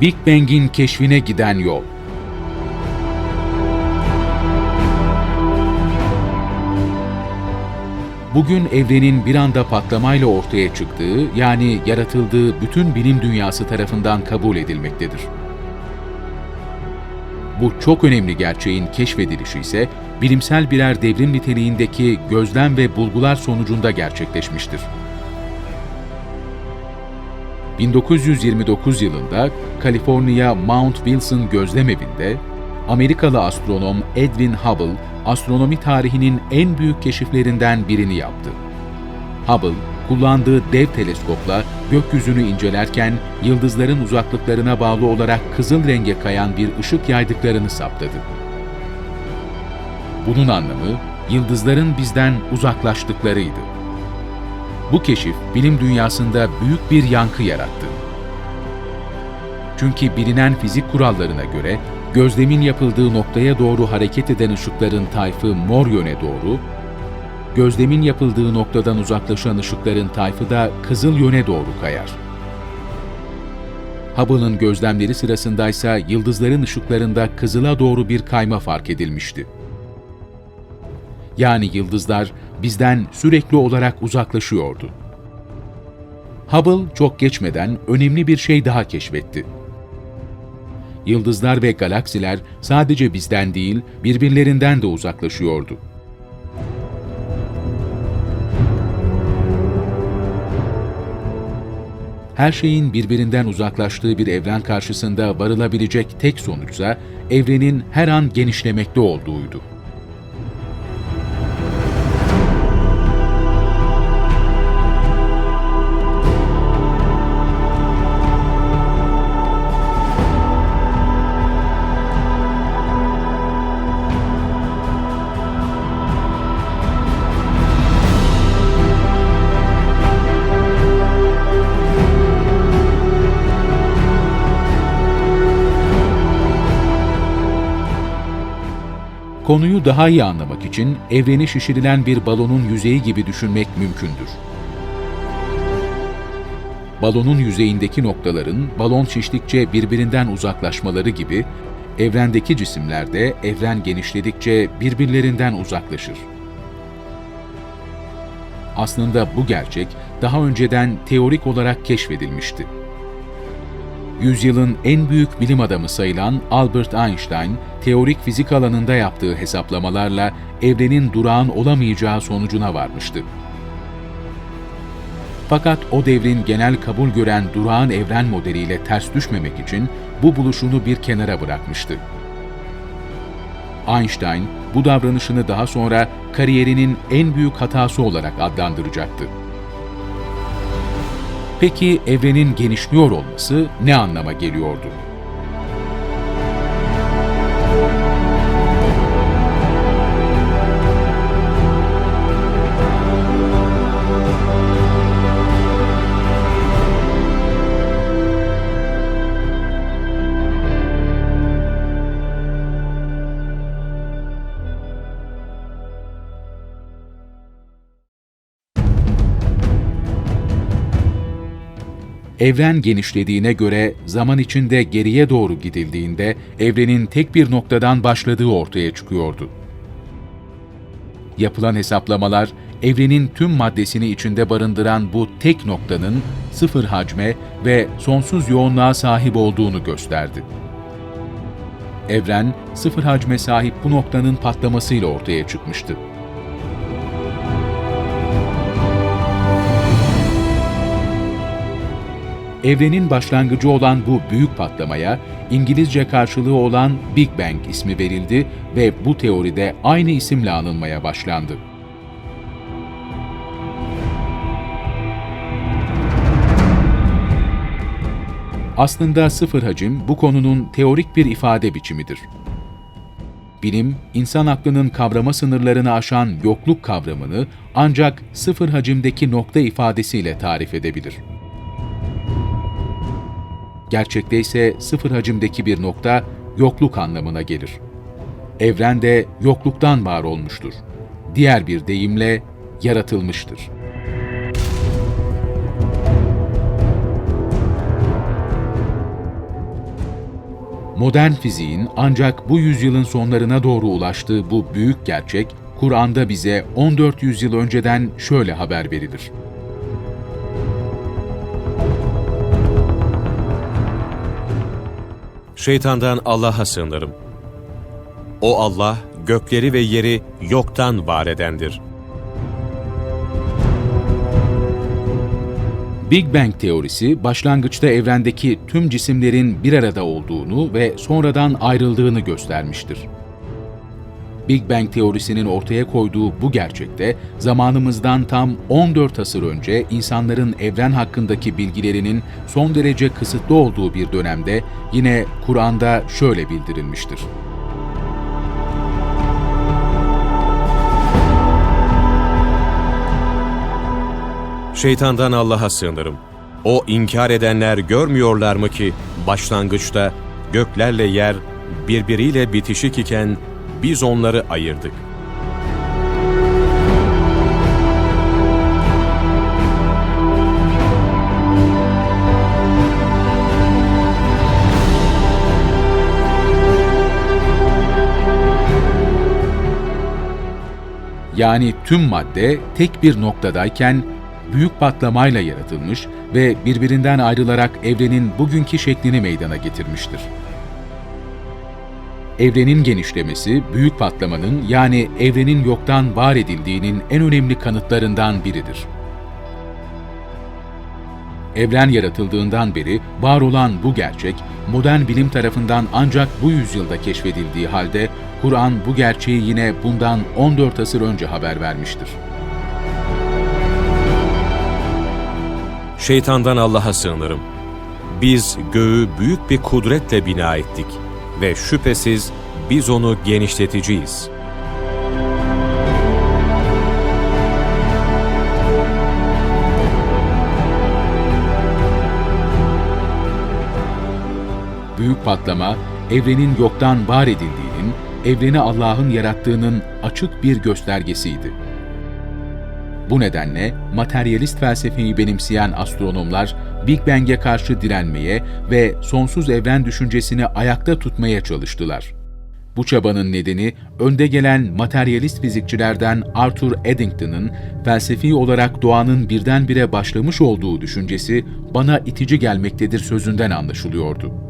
Big Bang'in keşfine giden yol. Bugün evrenin bir anda patlamayla ortaya çıktığı, yani yaratıldığı bütün bilim dünyası tarafından kabul edilmektedir. Bu çok önemli gerçeğin keşfedilişi ise bilimsel birer devrim niteliğindeki gözlem ve bulgular sonucunda gerçekleşmiştir. 1929 yılında Kaliforniya Mount Wilson gözlemevinde Amerikalı astronom Edwin Hubble astronomi tarihinin en büyük keşiflerinden birini yaptı. Hubble, kullandığı dev teleskopla gökyüzünü incelerken yıldızların uzaklıklarına bağlı olarak kızıl renge kayan bir ışık yaydıklarını saptadı. Bunun anlamı yıldızların bizden uzaklaştıklarıydı. Bu keşif bilim dünyasında büyük bir yankı yarattı. Çünkü bilinen fizik kurallarına göre gözlemin yapıldığı noktaya doğru hareket eden ışıkların tayfı mor yöne doğru, gözlemin yapıldığı noktadan uzaklaşan ışıkların tayfı da kızıl yöne doğru kayar. Hubble'ın gözlemleri sırasındaysa yıldızların ışıklarında kızıla doğru bir kayma fark edilmişti. Yani yıldızlar bizden sürekli olarak uzaklaşıyordu. Hubble çok geçmeden önemli bir şey daha keşfetti. Yıldızlar ve galaksiler sadece bizden değil, birbirlerinden de uzaklaşıyordu. Her şeyin birbirinden uzaklaştığı bir evren karşısında varılabilecek tek sonuçsa evrenin her an genişlemekte olduğuydu. Konuyu daha iyi anlamak için evreni şişirilen bir balonun yüzeyi gibi düşünmek mümkündür. Balonun yüzeyindeki noktaların balon şiştikçe birbirinden uzaklaşmaları gibi evrendeki cisimler de evren genişledikçe birbirlerinden uzaklaşır. Aslında bu gerçek daha önceden teorik olarak keşfedilmişti. Yüzyılın en büyük bilim adamı sayılan Albert Einstein, teorik fizik alanında yaptığı hesaplamalarla evrenin durağan olamayacağı sonucuna varmıştı. Fakat o devrin genel kabul gören durağan evren modeliyle ters düşmemek için bu buluşunu bir kenara bırakmıştı. Einstein bu davranışını daha sonra kariyerinin en büyük hatası olarak adlandıracaktı. Peki evrenin genişliyor olması ne anlama geliyordu? Evren genişlediğine göre zaman içinde geriye doğru gidildiğinde evrenin tek bir noktadan başladığı ortaya çıkıyordu. Yapılan hesaplamalar evrenin tüm maddesini içinde barındıran bu tek noktanın sıfır hacme ve sonsuz yoğunluğa sahip olduğunu gösterdi. Evren sıfır hacme sahip bu noktanın patlamasıyla ortaya çıkmıştı. Evrenin başlangıcı olan bu büyük patlamaya İngilizce karşılığı olan Big Bang ismi verildi ve bu teoride aynı isimle anılmaya başlandı. Aslında sıfır hacim bu konunun teorik bir ifade biçimidir. Bilim, insan aklının kavrama sınırlarını aşan yokluk kavramını ancak sıfır hacimdeki nokta ifadesiyle tarif edebilir. Gerçekte ise sıfır hacimdeki bir nokta yokluk anlamına gelir. Evren de yokluktan var olmuştur. Diğer bir deyimle yaratılmıştır. Modern fiziğin ancak bu yüzyılın sonlarına doğru ulaştığı bu büyük gerçek, Kur'an'da bize 14 yüzyıl önceden şöyle haber verilir. Şeytandan Allah'a sığınırım. O Allah, gökleri ve yeri yoktan var edendir. Big Bang teorisi, başlangıçta evrendeki tüm cisimlerin bir arada olduğunu ve sonradan ayrıldığını göstermiştir. Big Bang teorisinin ortaya koyduğu bu gerçekte, zamanımızdan tam 14 asır önce insanların evren hakkındaki bilgilerinin son derece kısıtlı olduğu bir dönemde yine Kur'an'da şöyle bildirilmiştir. Şeytandan Allah'a sığınırım. O inkar edenler görmüyorlar mı ki başlangıçta göklerle yer birbiriyle bitişik iken biz onları ayırdık. Yani tüm madde tek bir noktadayken büyük patlamayla yaratılmış ve birbirinden ayrılarak evrenin bugünkü şeklini meydana getirmiştir. Evrenin genişlemesi, büyük patlamanın yani evrenin yoktan var edildiğinin en önemli kanıtlarından biridir. Evren yaratıldığından beri var olan bu gerçek, modern bilim tarafından ancak bu yüzyılda keşfedildiği halde, Kur'an bu gerçeği yine bundan 14 asır önce haber vermiştir. Şeytandan Allah'a sığınırım. Biz göğü büyük bir kudretle bina ettik ve şüphesiz biz onu genişleteceğiz. Büyük patlama, evrenin yoktan var edildiğinin, evreni Allah'ın yarattığının açık bir göstergesiydi. Bu nedenle materyalist felsefeyi benimseyen astronomlar Big Bang'e karşı direnmeye ve sonsuz evren düşüncesini ayakta tutmaya çalıştılar. Bu çabanın nedeni önde gelen materyalist fizikçilerden Arthur Eddington'ın felsefi olarak doğanın birdenbire başlamış olduğu düşüncesi bana itici gelmektedir sözünden anlaşılıyordu.